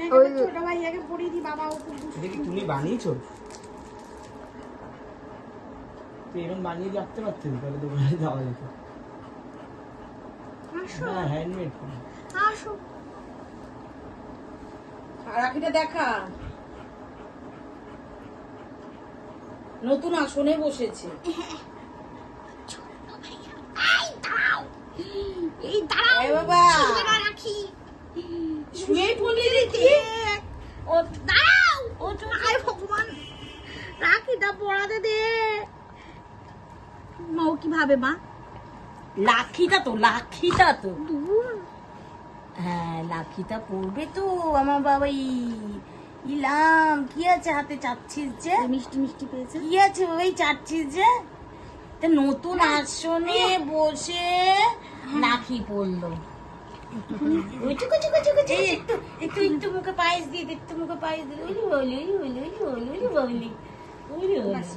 অনেক ওই- ছোট ভাইয়াকে পড়িয়ে দিই বাবা ও খুব দুষ্টু। এটা কি তুমি বানিয়েছো? তো এরকম বানিয়ে রাখতে পারতেন তাহলে দোকানে যাওয়া যেত। হ্যাঁ হ্যান্ডমেড আসো। রাখিটা দেখা। নতুন আসনে বসেছে। এই দাঁড়াও। বাবা। শুয়ে পড়লি দেখি ও দাঁড়াও ও তো আয় ভগবান রাখিটা পড়াতে দে। মা ও কীভাবে মা? লাখিটা তো লাখিটা তো। হ্যাঁ লাখিটা পড়বে তো আমার বাবাই ইলাম কি আছে হাতে চাচ্ছিস যে? মিষ্টি মিষ্টি পেয়েছে। কি আছে ওই চাচ্ছিস যে? তা নতুন আসনে বসে লাখি পড়ল। ওই একটু একটু মুখে পায়েস দিয়ে একটু মুখে পায়েস দিয়ে। ওলি বলি ওলি বলি ওলি। বলি বাস